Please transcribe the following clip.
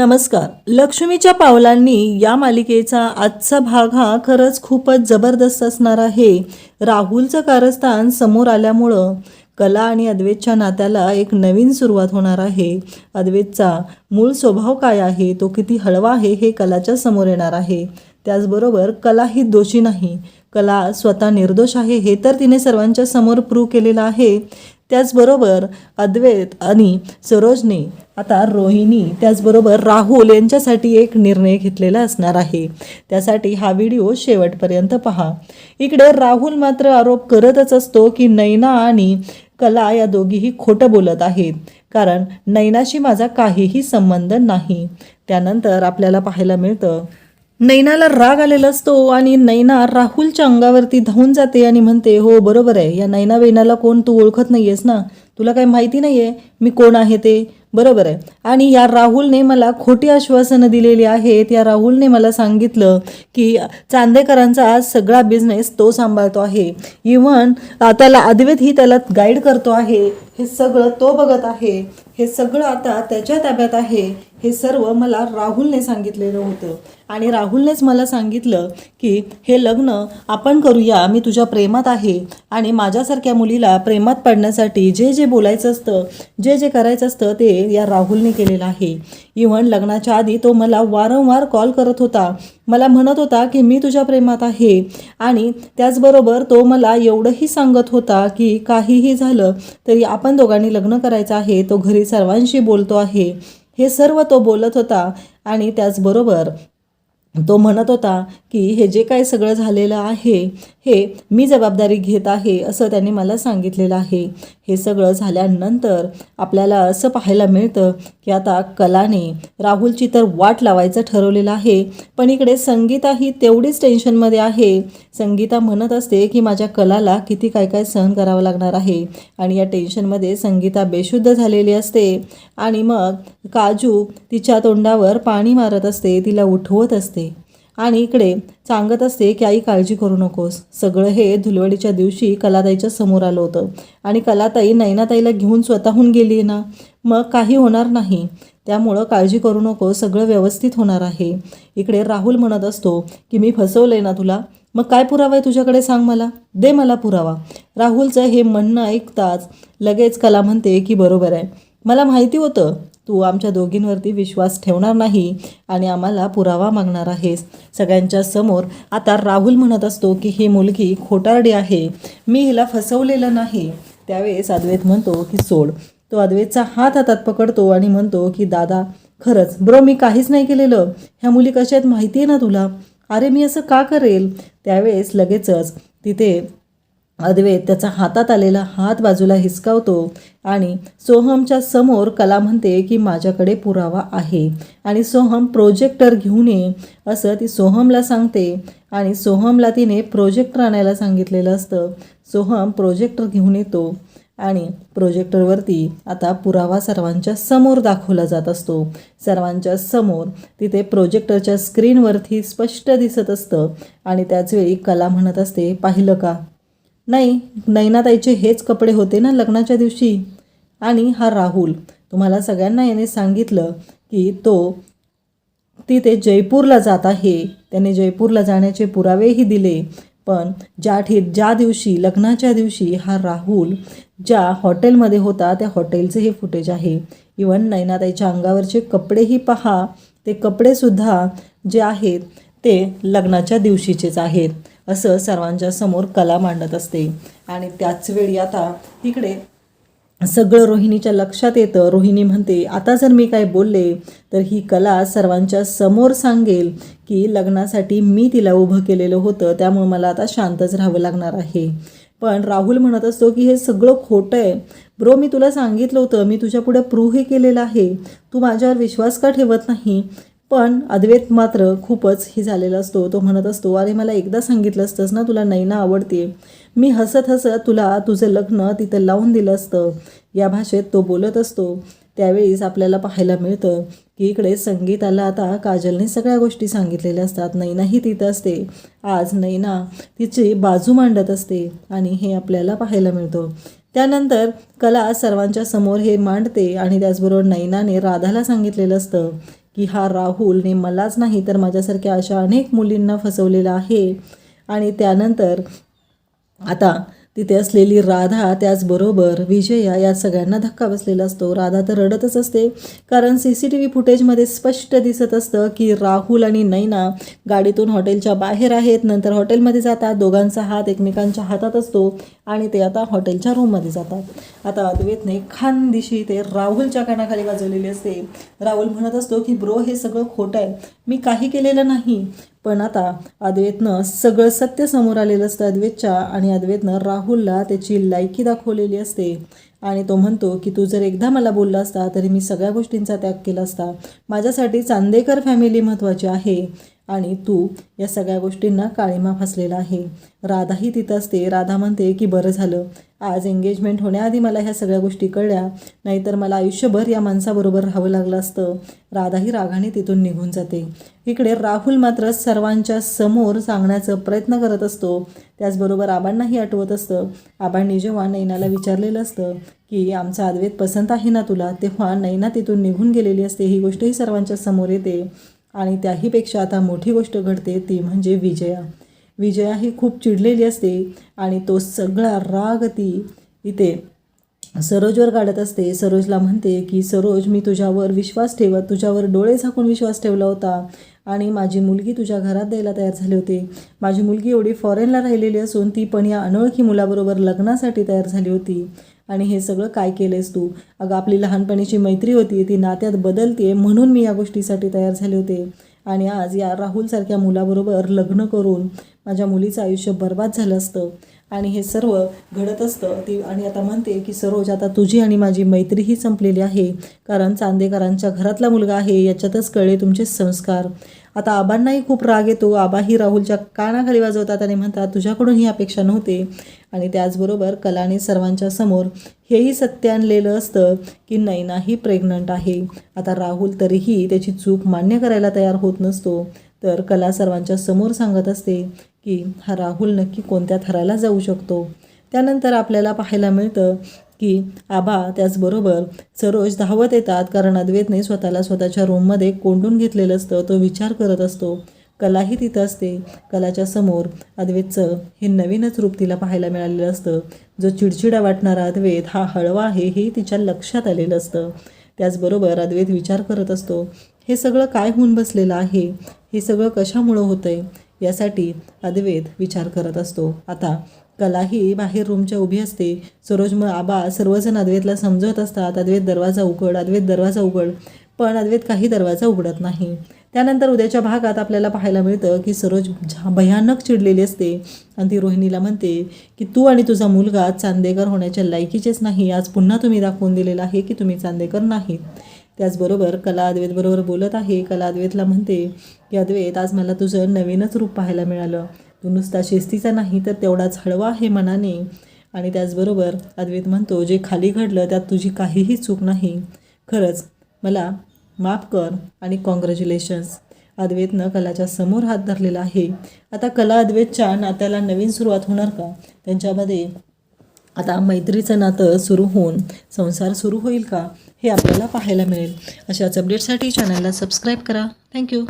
नमस्कार. लक्ष्मीच्या पावलांनी या मालिकेचा आजचा भाग हा खरंच खूपच जबरदस्त असणार आहे. राहुलचं कारस्थान समोर आल्यामुळं कला आणि अद्वैतच्या नात्याला एक नवीन सुरुवात होणार आहे. अद्वैतचा मूळ स्वभाव काय आहे? तो किती हळवा आहे हे कलाच्या समोर येणार आहे. त्याचबरोबर कला ही दोषी नाही. कला स्वतः निर्दोष आहे हे तर तिने सर्वांच्या समोर प्रूव्ह केलेलं आहे. त्याचबरोबर अद्वैत आणि सरोजने आता रोहिणी त्याचबरोबर राहुल यांच्यासाठी एक निर्णय घेतलेला असणार आहे. त्यासाठी हा व्हिडिओ शेवटपर्यंत पहा. इकडे राहुल मात्र आरोप करतच असतो की नैना आणि कला या दोघीही खोटं बोलत आहेत. कारण नैनाशी माझा काहीही संबंध नाही. त्यानंतर आपल्याला पाहायला मिळतं नैनाला राग आलेला असतो आणि नैना राहुलच्या अंगावरती धावून जाते आणि म्हणते हो बरोबर आहे. या नैना वैनाला कोण तू ओळखत नाहीयेस ना? तुला काही माहिती नाहीये? मी कोण आहे ते? बरोबर आहे. आणि या राहुलने मला खोटी आश्वासनं दिलेली आहेत. या राहुलने मला सांगितलं की चांदेकरांचा आज सगळा बिझनेस तो सांभाळतो आहे. इवन त्याला अद्वैत ही त्याला गाईड करतो आहे. हे सगळं तो बघत आहे. हे सगळं आता त्याच्या ताब्यात आहे. हे सर्व मला राहुलने सांगितलेलं होतं. आणि राहुलनेच मला सांगितलं की हे लग्न आपण करूया मी तुझ्या प्रेमात आहे आणि माझ्यासारख्या मुलीला प्रेमात पडण्यासाठी जे जे बोलायचं असतं जे जे करायचं असतं ते या राहुलने केलेलं आहे. इव्हन लग्नाच्या आधी तो मला वारंवार कॉल करत होता. मला म्हणत होता की मी तुझ्या प्रेमात आहे. आणि त्याचबरोबर तो मला एवढंही सांगत होता की काहीही झालं तरी आपण दोघांनी लग्न करायचं आहे तो घरी सर्वांशी बोलतो आहे. हे सर्व तो बोलत होता आणि त्याचबरोबर तो म्हणत होता की हे जे काय सगळं झालेलं आहे हे मी जबाबदारी घेत आहे असं त्यांनी मला सांगितलेलं आहे. हे सगळं झाल्यानंतर आपल्याला असं पाहायला मिळतं की आता कलाने राहुलची तर वाट लावायचं ठरवलेलं आहे पण इकडे संगीता ही तेवढीच टेन्शनमध्ये आहे. संगीता म्हणत असते की माझ्या कलाला किती काय काय सहन करावं लागणार आहे आणि या टेन्शनमध्ये संगीता बेशुद्ध झालेली असते आणि मग काजू तिच्या तोंडावर पाणी मारत असते तिला उठवत असते. आणि इकडे सांगत असते की आई काळजी करू नकोस. सगळं हे धुलवडीच्या दिवशी कलाताईच्या समोर आलं होतं. आणि कलाताई नैनाताईला घेऊन स्वतःहून गेली ना? मग काही होणार नाही. त्यामुळं काळजी करू नको सगळं व्यवस्थित होणार आहे. इकडे राहुल म्हणत असतो की मी फसवलंय ना तुला? मग काय पुरावा आहे तुझ्याकडे सांग मला? दे मला पुरावा. राहुलचं हे म्हणणं ऐकताच लगेच कला म्हणते की बरोबर आहे. मला माहिती होतं तू आमच्या दोघींवरती विश्वास ठेवणार नाही आणि आम्हाला पुरावा मागणार आहेस. सगळ्यांच्या समोर आता राहुल म्हणत असतो की ही मुलगी खोटारडी आहे. मी हिला फसवलेलं नाही. त्यावेळेस अद्वैत म्हणतो की सोड. तो अद्वैतचा हात हातात पकडतो आणि म्हणतो की दादा खरंच ब्रो मी काहीच नाही केलेलं. ह्या मुली कशा आहेत माहिती आहे ना तुला? अरे मी असं का करेल? त्यावेळेस लगेचच तिथे अद्वैत त्याचा हातात आलेला हात बाजूला हिसकावतो आणि सोहमच्या समोर कला म्हणते की माझ्याकडे पुरावा आहे. आणि सोहम प्रोजेक्टर घेऊन ये असं ती सोहमला सांगते. आणि सोहमला तिने प्रोजेक्टर आणायला सांगितलेलं असतं. सोहम प्रोजेक्टर घेऊन येतो आणि प्रोजेक्टरवरती आता पुरावा सर्वांच्या समोर दाखवला जात असतो. सर्वांच्या समोर तिथे प्रोजेक्टरच्या स्क्रीनवरती स्पष्ट दिसत असतं. आणि त्याचवेळी कला म्हणत असते पाहिलं का? नाही नैनाताईचे हेच कपडे होते ना लग्नाच्या दिवशी. आणि हा राहुल तुम्हाला सगळ्यांना याने सांगितलं की तो तिथे जयपूरला जात आहे. त्याने जयपूरला जाण्याचे पुरावेही दिले. पण ज्या ठे ज्या दिवशी लग्नाच्या दिवशी हा राहुल ज्या हॉटेलमध्ये होता त्या हॉटेलचे हे फुटेज आहे. इवन नैनाताईच्या अंगावरचे कपडेही पहा. ते कपडेसुद्धा जे आहेत ते लग्नाच्या दिवशीचेच आहेत. असं सर्वांच्या समोर कला मांडत असते. आणि त्याच वेळी आता तिकडे सगळं रोहिणीच्या लक्षात येतं. रोहिणी म्हणते आता जर मी काय बोलले तर ही कला सर्वांच्या समोर सांगेल की लग्नासाठी मी तिला उभं केलेलं होतं त्यामुळे मला आता शांतच राहावं लागणार आहे. पण राहुल म्हणत असतो की हे सगळं खोटं आहे. ब्रो मी तुला सांगितलं होतं मी तुझ्या पुढे प्रूव्हही केलेलं आहे. तू माझ्यावर विश्वास का ठेवत नाही? पण अद्वैत मात्र खूपच ही झालेला असतो. तो म्हणत असतो अरे मला एकदा सांगितलं असतंस ना तुला नैना आवडते. मी हसत हसत तुला तुझं लग्न तिथं लावून दिलं असतं. या भाषेत तो बोलत असतो. त्यावेळीच आपल्याला पाहायला मिळतं की इकडे संगीताला आता काजलने सगळ्या गोष्टी सांगितलेल्या असतात. नैनाही तिथं असते. आज नैना तिची बाजू मांडत असते आणि हे आपल्याला पाहायला मिळतं. त्यानंतर कला सर्वांच्या समोर हे मांडते आणि त्याचबरोबर नैनाने राधाला सांगितलेलं असतं. की हा राहुलने मलाच नाही तर माझ्यासारख्या अशा अनेक मुलींना फसवलेला आहे. आणि त्यानंतर आता तिथे असलेली राधा त्याचबरोबर विजया या सगळ्यांना धक्का बसलेला असतो. राधा तर रडतच असते. कारण सी सी टी व्ही फुटेजमध्ये स्पष्ट दिसत असतं की राहुल आणि नैना गाडीतून हॉटेलच्या बाहेर आहेत. नंतर हॉटेलमध्ये जातात. दोघांचा हात एकमेकांच्या हातात असतो आणि ते आता हॉटेलच्या रूममध्ये जातात. आता अद्वैतने खानदिशी ते राहुलच्या कानाखाली वाजवलेली असते. राहुल म्हणत असतो की ब्रो हे सगळं खोटं आहे. मी काही केलेलं नाही. पण आता अद्वैतनं सगळं सत्य समोर आलेलं असतं अद्वैतच्या आणि अद्वैतनं राहुलला त्याची लायकी दाखवलेली असते. आणि तो म्हणतो की तू जर एकदा मला बोलला असता तरी मी सगळ्या गोष्टींचा त्याग केला असता. माझ्यासाठी चांदेकर फॅमिली महत्त्वाची आहे. आणि तू या सगळ्या गोष्टींना काळीमा फसलेला आहे. राधाही तिथं असते. राधा म्हणते की बरं झालं. आज एंगेजमेंट होण्याआधी मला ह्या सगळ्या गोष्टी कळल्या. नाहीतर मला आयुष्यभर या माणसाबरोबर राहावं लागलं असतं. राधाही रागाने तिथून निघून जाते. इकडे राहुल मात्र सर्वांच्या समोर सांगण्याचा प्रयत्न करत असतो. त्याचबरोबर आबांनाही आठवत असतं. आबांनी जेव्हा नैनाला विचारलेलं असतं की आमचा अद्वैत पसंत आहे ना तुला? तेव्हा नैना तिथून निघून गेलेली असते. ही गोष्टही सर्वांच्या समोर येते. आणि त्याहीपेक्षा आता मोठी गोष्ट घडते ती म्हणजे विजया. विजया ही खूप चिडलेली असते आणि तो सगळा राग ती इथे सरोजवर काढत असते. सरोजला म्हणते की सरोज मी तुझ्यावर विश्वास ठेवत तुझ्यावर डोळे झाकून विश्वास ठेवला होता आणि माझी मुलगी तुझ्या घरात द्यायला तयार झाली होती. माझी मुलगी एवढी फॉरेनला राहिलेली असून ती पण या अनोळखी मुलाबरोबर लग्नासाठी तयार झाली होती. आणि हे सगळं काय केलंयस तू? अगं आपली लहानपणीची मैत्री होती ती नात्यात बदलते म्हणून मी या गोष्टीसाठी तयार झाले होते. आणि आज या राहुलसारख्या मुलाबरोबर लग्न करून माझ्या मुलीचं आयुष्य बर्बाद झालं असतं. आणि हे सर्व घडत असतं. ती आणि आता म्हणते की सरोज आता तुझी आणि माझी मैत्रीही संपलेली आहे. कारण चांदेकरांच्या घरातला मुलगा आहे याच्यातच कळले तुमचे संस्कार. आता आबांनाही खूप राग येतो. आबाही राहुलच्या कानाखाली वाजवतात आणि म्हणतात तुझ्याकडून ही अपेक्षा नव्हते. आणि त्याचबरोबर कलाने सर्वांच्या समोर हेही सत्य आणलेलं असतं की नैनाही प्रेग्नंट आहे. आता राहुल तरीही त्याची चूक मान्य करायला तयार होत नसतो. तर कला सर्वांच्या समोर सांगत असते की हा राहुल नक्की कोणत्या थराला जाऊ शकतो? त्यानंतर आपल्याला पाहायला मिळतं की आबा त्याचबरोबर सरोज धावत येतात कारण अद्वैतने स्वतःला स्वतःच्या रूममध्ये कोंडून घेतलेलं असतं तो विचार करत असतो. कलाही तिथं असते. कलाच्या समोर अद्वैतचं हे नवीनच रूप तिला पाहायला मिळालेलं असतं. जो चिडचिडा वाटणारा अद्वैत हा हळवा आहे हे तिच्या लक्षात आलेलं असतं. त्याचबरोबर अद्वैत विचार करत असतो हे सगळं काय होऊन बसलेलं आहे? हे सगळं कशामुळं होतं आहे यासाठी अद्वैत विचार करत असतो. आता कलाही बाहेर रूमच्या उभी असते. सरोज मग आबा सर्वजण अद्वैतला समजवत असतात. अद्वैत दरवाजा उघड अद्वैत दरवाजा उघड. पण अद्वैत काही दरवाजा उघडत नाही. त्यानंतर उद्याच्या भागात आपल्याला पाहायला मिळतं की सरोज झा- भयानक चिडलेली असते. आणि ती रोहिणीला म्हणते की तू आणि तुझा मुलगा चांदेकर होण्याच्या लायकीचेच नाही. आज पुन्हा तुम्ही दाखवून दिलेलं आहे की तुम्ही चांदेकर नाहीत. त्याचबरोबर कला अद्वैतबरोबर बोलत आहे. कला अद्वैतला म्हणते की अद्वैत आज मला तुझं नवीनच रूप पाहायला मिळालं. तू नुसता शिस्तीचा नाही तर तेवढाच हळवा आहे मनाने. आणि त्याचबरोबर अद्वैत म्हणतो जे खाली घडलं त्यात तुझी काहीही चूक नाही. खरंच मला माफ कर आणि कॉंग्रॅच्युलेशन्स अद्वैतनं कलाच्या समोर हात धरलेला आहे. आता कला अद्वैतच्या नात्याला नवीन सुरुवात होणार का? त्यांच्यामध्ये आता मैत्रीचं नातं सुरू होऊन संसार सुरू होईल का? हे आपल्याला पाहायला मिळेल. अशाच अपडेटसाठी चॅनलला सबस्क्राईब करा. थँक्यू